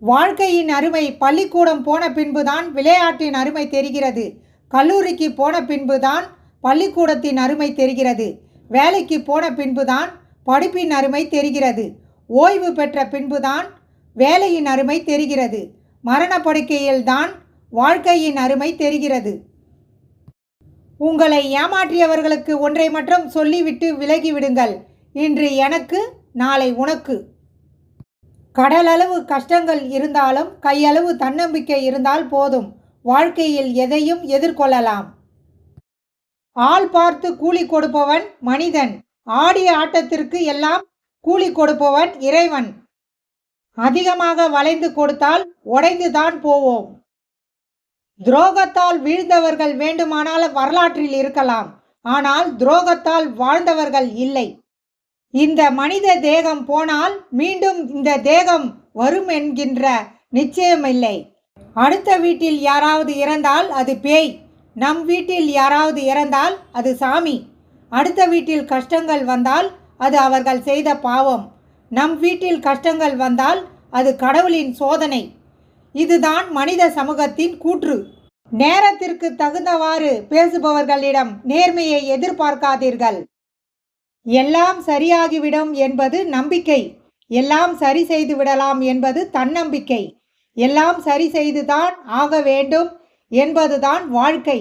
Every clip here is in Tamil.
வாழ்க்கையின் அருமை பள்ளிக்கூடம் போன பின்புதான் விளையாட்டின் அருமை தெரிகிறது. கல்லூரிக்கு போன பின்புதான் பள்ளிக்கூடத்தின் அருமை தெரிகிறது. வேலைக்கு போன பின்புதான் படிப்பின் அருமை தெரிகிறது. ஓய்வு பெற்ற பின்புதான் வேலையின் அருமை தெரிகிறது. மரணப்படுக்கையில்தான் வாழ்க்கையின் அருமை தெரிகிறது. உங்களை ஏமாற்றியவர்களுக்கு ஒன்றை மட்டும் சொல்லிவிட்டு விலகிவிடுங்கள். இன்று எனக்கு நாளை உனக்கு. கடலளவு கஷ்டங்கள் இருந்தாலும் கையளவு தன்னம்பிக்கை இருந்தால் போதும். வாழ்க்கையில் எதையும் எதிர்கொள்ளலாம். ஆள் பார்த்து கூலி கொடுப்பவன் மனிதன். ஆடிய ஆட்டத்திற்கு எல்லாம் கூலி கொடுப்பவன் இறைவன். அதிகமாக வளைந்து கொடுத்தால் உடைந்துதான் போவோம். துரோகத்தால் வீழ்ந்தவர்கள் வேண்டுமானால் வரலாற்றில் இருக்கலாம். ஆனால் துரோகத்தால் வாழ்ந்தவர்கள் இல்லை. இந்த மனித தேகம் போனால் மீண்டும் இந்த தேகம் வரும் என்கின்ற நிச்சயமில்லை. அடுத்த வீட்டில் யாராவது இறந்தால் அது பேய். நம் வீட்டில் யாராவது இறந்தால் அது சாமி. அடுத்த வீட்டில் கஷ்டங்கள் வந்தால் அது அவர்கள் செய்த பாவம். நம் வீட்டில் கஷ்டங்கள் வந்தால் அது கடவுளின் சோதனை. இதுதான் மனித சமூகத்தின் கூற்று. நேரத்திற்கு தகுந்தவாறு பேசுபவர்களிடம் நேர்மையை எதிர்பார்க்காதீர்கள். எல்லாம் சரியாகிவிடும் என்பது நம்பிக்கை. எல்லாம் சரி செய்து விடலாம் என்பது தன்னம்பிக்கை. எல்லாம் சரி செய்துதான் ஆக வேண்டும் என்பதுதான் வாழ்க்கை.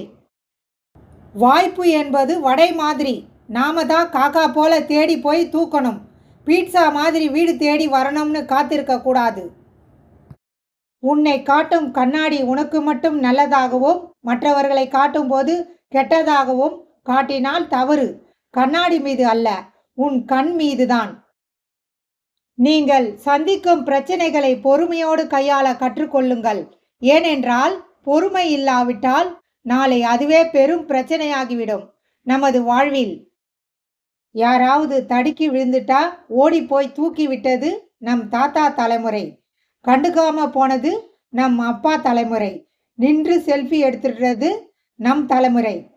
வாய்ப்பு என்பது வடை மாதிரி. நாம தான் காக்கா போல தேடி போய் தூக்கணும். பீட்சா மாதிரி வீடு தேடி வரணும்னு காத்திருக்க கூடாது. உன்னை காட்டும் கண்ணாடி உனக்கு மட்டும் நல்லதாகவும் மற்றவர்களை காட்டும்போது கெட்டதாகவும் காட்டினால் தவறு. கண்ணாடி மீது அல்ல உன் கண் மீதுதான். நீங்கள் சந்திக்கும் பிரச்சனைகளை பொறுமையோடு கையாள கற்றுக்கொள்ளுங்கள். ஏனென்றால் பொறுமை இல்லாவிட்டால் நாளை அதுவே பெரும் பிரச்சனையாகிவிடும். நமது வாழ்வில் யாராவது தடுக்கி விழுந்துட்டா ஓடி போய் தூக்கி விட்டது நம் தாத்தா தலைமுறை. கண்டுக்காம போனது நம் அப்பா தலைமுறை. நின்று செல்ஃபி எடுத்துடுறது நம் தலைமுறை.